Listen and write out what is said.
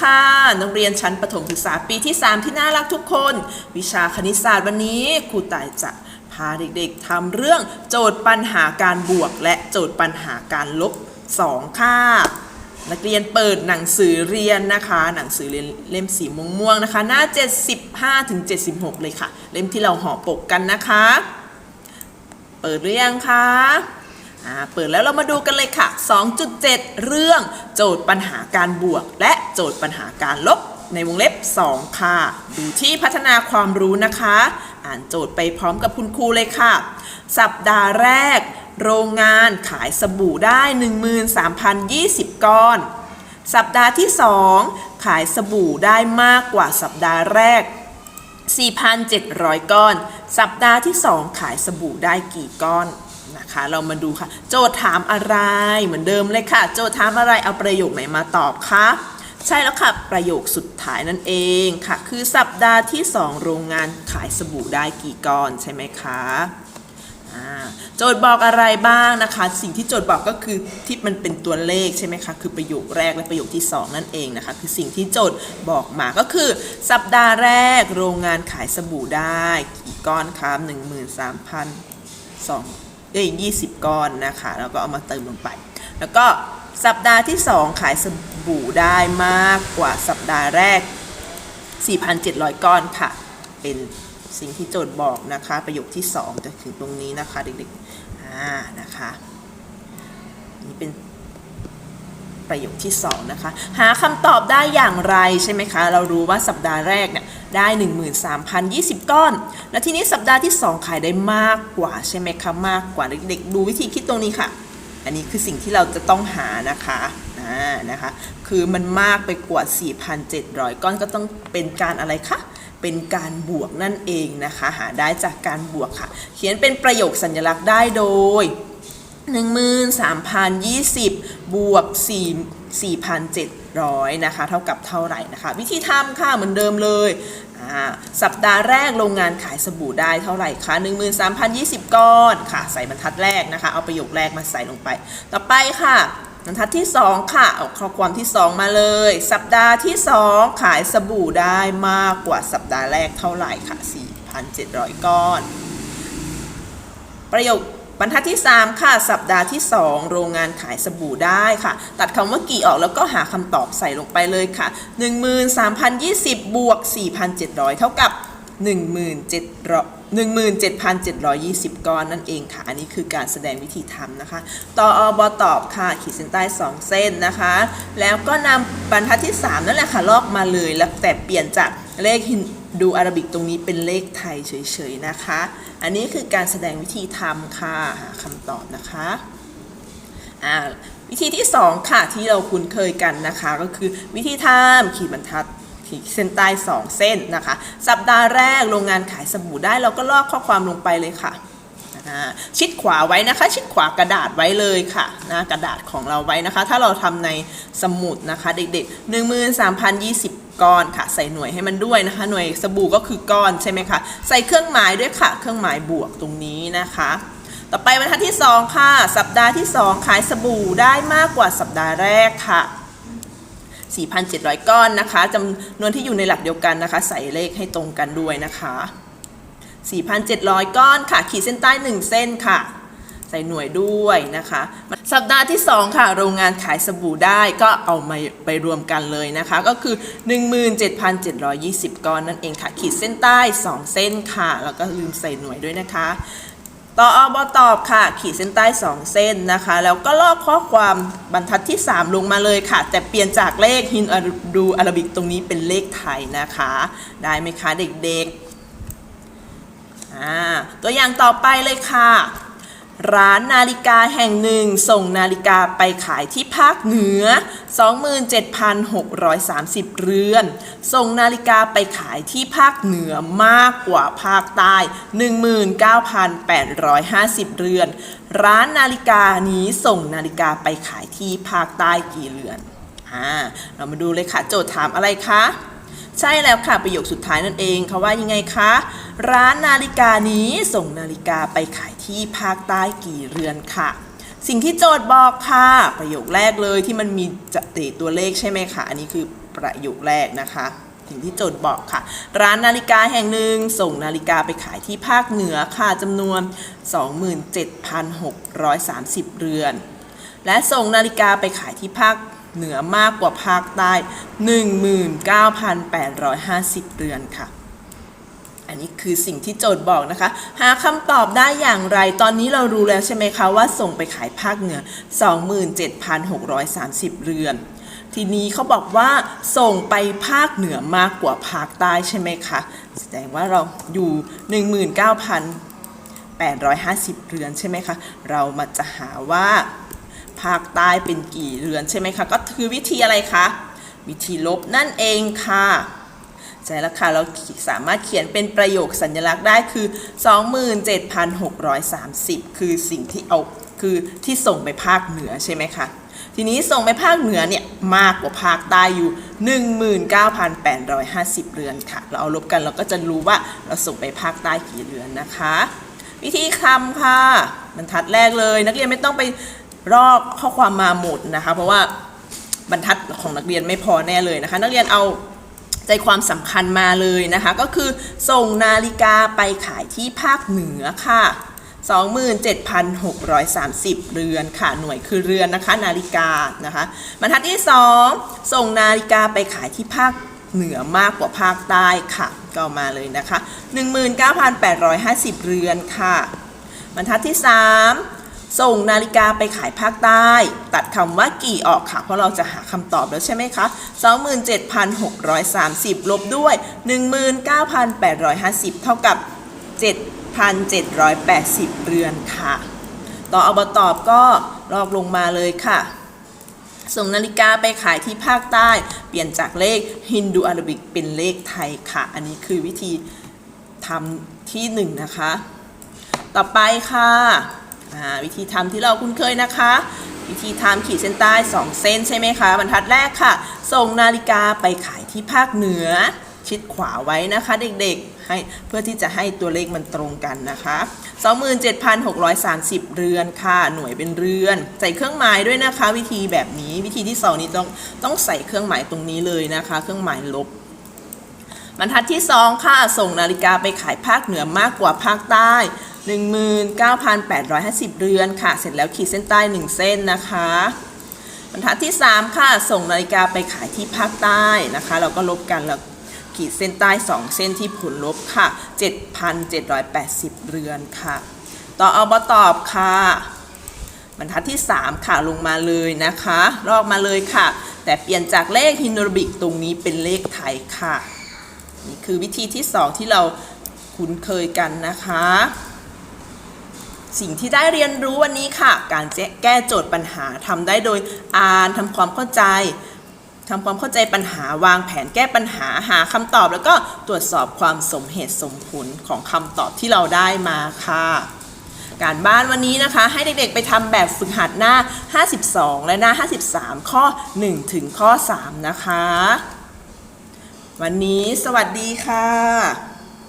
ค่ะ นักเรียนชั้นประถมศึกษาปีที่ 3 ที่น่ารักทุกคน วิชาคณิตศาสตร์วันนี้ครูต่ายจะพาเด็กๆทำเรื่องโจทย์ปัญหาการบวก และโจทย์ปัญหาการลบ 2 ค่ะ นักเรียนเปิดหนังสือเรียนนะคะ หนังสือเรียนเล่มสีม่วงๆนะคะ หน้า 75ถึง76 เลยค่ะ เล่มที่เราห่อปกกันนะคะ เปิดหรือยังคะ เปิดแล้วเรามาดูกันเลยค่ะ 2.7 เรื่องโจทย์ปัญหาการบวก และโจทย์ปัญหาการลบในวงเล็บ 2 ค่ะ ดูที่พัฒนาความรู้นะคะ อ่านโจทย์ไปพร้อมกับคุณครูเลยค่ะ สัปดาห์แรก โรงงานขายสบู่ได้ 13,020 ก้อน สัปดาห์ที่ 2 ขายสบู่ได้มากกว่าสัปดาห์แรก 4,700 ก้อน สัปดาห์ที่ 2 ขายสบู่ได้กี่ก้อน นะคะ เรามาดูค่ะ โจทย์ถามอะไรเหมือนเดิมเลยค่ะ โจทย์ถามอะไรเอาประโยคไหนมาตอบคะใช่แล้วค่ะประโยคสุดท้ายนั่นเองค่ะ คือสัปดาห์ที่ 2 โรงงานขายสบู่ได้กี่ก้อนใช่ไหมคะโจทย์บอกอะไรบ้างนะคะ สิ่งที่โจทย์บอกก็คือที่มันเป็นตัวเลขใช่ไหมคะคือประโยคแรกและประโยคที่ 2 นั่นเองนะคะ คือสิ่งที่โจทย์บอกมาก็คือ สัปดาห์แรกโรงงานขายสบู่ได้กี่ก้อนครับหนึ่งหมื่นสามพันสอง เอ้ยยี่สิบก้อนนะคะ แล้วก็เอามาเติมลงไป แล้วก็สัปดาห์ที่ 2 ขายสบู่ได้มากกว่าสัปดาห์แรก 4,700 ก้อนค่ะ เป็นสิ่งที่โจทย์บอกนะคะ ประโยคที่ 2 จะถึงตรงนี้นะคะเด็กๆอ่านะคะนี่เป็นประโยคที่ 2 นะคะ หาคำตอบได้อย่างไรใช่ไหมคะ เรารู้ว่าสัปดาห์แรกเนี่ย ได้ 13,020 ก้อน แล้วทีนี้สัปดาห์ที่ 2 ขายได้มากกว่าใช่ไหมคะมากกว่าเด็กๆดูวิธีคิดตรงนี้ค่ะ อันนี้คือสิ่งที่เราจะต้องหานะคะอ่านะคะคือมันมากไปกว่า 4,700 ก้อนก็ต้องเป็นการอะไรคะเป็นการบวกนั่นเองนะคะ หาได้จากการบวกค่ะ เขียนเป็นประโยคสัญลักษณ์ได้โดย 13,020 บวก 4 4,700 นะคะเท่ากับเท่าไหร่นะคะวิธีทำค่ะเหมือนเดิมเลยสัปดาห์แรกโรงงานขายสบู่ได้เท่าไหร่คะ13,020 ก้อนค่ะ ใส่บรรทัดแรกนะคะ เอาประโยคแรกมาใส่ลงไป ต่อไปค่ะบรรทัดที่ 2 ค่ะ เอาข้อความที่ 2 มาเลย สัปดาห์ที่ 2 ขายสบู่ได้มากกว่าสัปดาห์แรกเท่าไหร่ค่ะ4,700 ก้อน ประโยค บรรทัดที่ 3 ค่ะ สัปดาห์ที่ 2 โรงงานขายสบู่ได้ค่ะ ตัดคำว่ากี่ออกแล้วก็หาคำตอบใส่ลงไปเลยค่ะ 13,020 บวก 4,700 เท่ากับ 17,700 17,720 ก้อนนั่นเองค่ะ อันนี้คือการแสดงวิธีทำนะคะ ต่ออบตอบค่ะ ขีดเส้นใต้ 2 เส้นนะคะ แล้วก็นำบรรทัดที่ 3 นั่นแหละค่ะ ลอกมาเลย แล้วแต่เปลี่ยนจากเลขฮิน ดูอาราบิกตรงนี้เป็นเลขไทยเฉยๆนะคะ อันนี้คือการแสดงวิธีทำค่ะหาคำตอบนะคะอ่าวิธีที่ 2 ค่ะที่เราคุ้นเคยกันนะคะ ก็คือวิธีทำขีดบรรทัดขีดเส้นใต้ 2 เส้นนะคะ สัปดาห์แรกโรงงานขายสบู่ได้เราก็ลอกข้อความลงไปเลยค่ะ ชิดขวาไว้นะคะ ชิดขวากระดาษไว้เลยค่ะน้ากระดาษของเราไว้นะคะ ถ้าเราทำในสมุดนะคะเด็กๆ13,020ก้อนค่ะ ใส่หน่วยให้มันด้วยนะคะ หน่วยสบู่ก็คือก้อนใช่ไหมคะใส่เครื่องหมายด้วยค่ะ เครื่องหมายบวกตรงนี้นะคะต่อไปบรรทัดที่ 2 ค่ะ สัปดาห์ที่ 2 ขายสบู่ได้มากกว่าสัปดาห์แรกค่ะ 4,700 ก้อนนะคะจำนวนที่อยู่ในหลักเดียวกันนะคะ ใส่เลขให้ตรงกันด้วยนะคะ 4,700 ก้อนค่ะ ขีดเส้นใต้ 1 เส้นค่ะ ใส่หน่วยด้วยนะคะ สัปดาห์ที่ 2 ค่ะ โรงงานขายสบู่ได้ก็เอามาไปรวมกันเลยนะคะ ก็คือ 17,720 ก้อนนั่นเองค่ะ ขีดเส้นใต้ 2 เส้นค่ะ แล้วก็ลืมใส่หน่วยด้วยนะคะต่ออบตอบค่ะ ขีดเส้นใต้ 2 เส้นนะคะ แล้วก็ลอกข้อความบรรทัดที่ 3 ลงมาเลยค่ะ แต่เปลี่ยนจากเลขฮินดูอาราบิกตรงนี้เป็นเลขไทยนะคะ ได้ไหมคะเด็กๆ ตัวอย่างต่อไปเลยค่ะ ร้านนาฬิกาแห่งหนึ่ง ส่งนาฬิกาไปขายที่ภาคเหนือ 27,630 เรือน ส่งนาฬิกาไปขายที่ภาคเหนือมากกว่าภาคใต้ 19,850 เรือน ร้านนาฬิกานี้ส่งนาฬิกาไปขายที่ภาคใต้กี่เรือน อ่า เรามาดูเลยค่ะ โจทย์ถามอะไรคะ ใช่แล้วค่ะประโยคสุดท้ายนั่นเองเขาว่ายังไงคะ ร้านนาฬิกานี้ส่งนาฬิกาไปขายที่ภาคใต้กี่เรือนค่ะ สิ่งที่โจทย์บอกค่ะ ประโยคแรกเลยที่มันมีจะเตตัวเลขใช่ไหมคะอันนี้คือประโยคแรกนะคะสิ่งที่โจทย์บอกค่ะ ร้านนาฬิกาแห่งหนึ่งส่งนาฬิกาไปขายที่ภาคเหนือค่ะจำนวน 27,630 เรือน และส่งนาฬิกาไปขายที่ภาค เหนือมากกว่าภาคใต้ 19,850 เรือนค่ะ อันนี้คือสิ่งที่โจทย์บอกนะคะ หาคำตอบได้อย่างไร ตอนนี้เรารู้แล้วใช่ไหมคะว่าส่งไปขายภาคเหนือ 27,630 เรือน ทีนี้เขาบอกว่าส่งไปภาคเหนือมากกว่าภาคใต้ใช่ไหมคะ แสดงว่าเราอยู่ 19,850 เรือนใช่ไหมคะ เรามาจะหาว่า ภาคใต้เป็นกี่เรือนใช่ไหมคะก็คือวิธีอะไรคะวิธีลบนั่นเองค่ะใช่แล้วค่ะเราสามารถเขียนเป็นประโยคสัญลักษณ์ได้คือ 27,630 คือสิ่งที่เอาคือที่ส่งไปภาคเหนือใช่ไหมคะทีนี้ส่งไปภาคเหนือเนี่ยมากกว่าภาคใต้อยู่ 19,850 เรือนค่ะ เราเอาลบกันเราก็จะรู้ว่าเราส่งไปภาคใต้กี่เรือนนะคะ วิธีคำค่ะบรรทัดแรกเลย นักเรียนไม่ต้องไป รอกข้อความมาหมดนะคะ เพราะว่าบรรทัดของนักเรียนไม่พอแน่เลยนะคะ นักเรียนเอาใจความสำคัญมาเลยนะคะ ก็คือส่งนาฬิกาไปขายที่ภาคเหนือค่ะ 27,630 เรือนค่ะ หน่วยคือเรือนนะคะ นาฬิกานะคะ บรรทัดที่ 2 ส่งนาฬิกาไปขายที่ภาคเหนือมากกว่าภาคใต้ค่ะ ก็มาเลยนะคะ 19,850 เรือนค่ะ บรรทัดที่ 3 ส่งนาฬิกาไปขายภาคใต้ ตัดคำว่ากี่ออกค่ะ เพราะเราจะหาคำตอบแล้วใช่ไหมคะ27,630 ลบด้วย 19,850 เท่ากับ 7,780 เรือนค่ะ ต่ออบตอบก็ลอกลงมาเลยค่ะ ส่งนาฬิกาไปขายที่ภาคใต้ เปลี่ยนจากเลขฮินดูอาราบิกเป็นเลขไทยค่ะ อันนี้คือวิธีทำที่หนึ่งนะคะ ต่อไปค่ะ วิธีทำที่เราคุ้นเคยนะคะ วิธีทำขีดเส้นใต้ 2 เส้นใช่ไหมคะบรรทัดแรกค่ะ ส่งนาฬิกาไปขายที่ภาคเหนือ ชิดขวาไว้นะคะเด็กๆให้เพื่อที่จะให้ตัวเลขมันตรงกันนะคะ 27,630 เรือนค่ะ หน่วยเป็นเรือน ใส่เครื่องหมายด้วยนะคะ วิธีแบบนี้วิธีที่สองนี้ต้องต้องใส่เครื่องหมายตรงนี้เลยนะคะ เครื่องหมายลบบรรทัดที่ 2 ค่ะ ส่งนาฬิกาไปขายภาคเหนือมากกว่าภาคใต้ 19,850 เรือนค่ะ เสร็จแล้วขีดเส้นใต้ 1 เส้นนะคะ บรรทัดที่ 3 ค่ะ ส่งนาฬิกาไปขายที่ภาคใต้นะคะ เราก็ลบกันแล้วขีดเส้นใต้ 2 เส้นที่ผลลบค่ะ 7,780 เรือนค่ะ ต่อเอาบตอบค่ะ บรรทัดที่ 3 ค่ะลงมาเลยนะคะ ลอกมาเลยค่ะ แต่เปลี่ยนจากเลขฮินโดรบิกตรงนี้เป็นเลขไทยค่ะ นี่คือวิธีที่ 2 ที่เราคุ้นเคยกันนะคะ สิ่งที่ได้เรียนรู้วันนี้ค่ะ การแก้โจทย์ปัญหาทำได้โดยอ่านทำความเข้าใจทำความเข้าใจปัญหาวางแผนแก้ปัญหาหาคำตอบ แล้วก็ตรวจสอบความสมเหตุสมผลของคำตอบที่เราได้มาค่ะ การบ้านวันนี้นะคะ ให้เด็กๆไปทำแบบฝึกหัดหน้า 52 และหน้า 53 ข้อ 1 ถึงข้อ 3 นะคะ วันนี้สวัสดีค่ะ